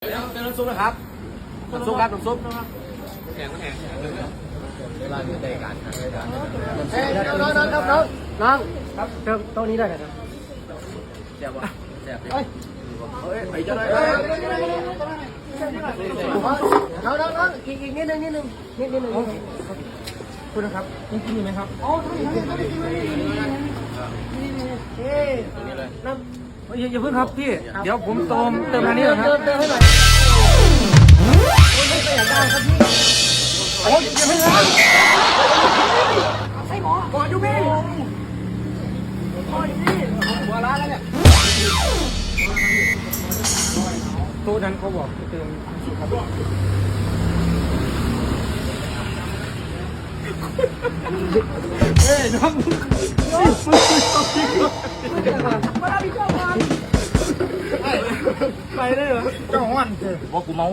เป็นน้ำซุปนะครับน้ำซุปครับน้ำซุปแข็งแข็งเวลามีใจการทางายการเฮ้ยน้องน้องครับน้องน้องครับเติมโต๊ะนี้ได้ไหมครับแซ่บวะแซ่บเฮ้ยเฮ้ยไปจะได้น้องน้องน้องอีกอีกนิดนึงนิดนึงนิดนิดนึงคุณนะครับยังกินอยู่ไหมครับอ๋อต้องกินต้องกินเฮ้ย น้ำอย่าอย่าเพิ่งครับพี่ เดี๋ยวผมเติมเติมอันนี้ก่อนคเติรับมเติมให้หน่อยไม่อยากได้ครับพี่โอ้ยอย่าเพิ่งครับใช่หมอก่อนอยู่พี่ก่อนพี่หัวร้านแล้วเนี่ยโต๊ะนั้นเขาบอกให้เติมเฮ้ยน้อง ไปเลยเหรอเจ้าห้อนเจ้อบอกกูเมา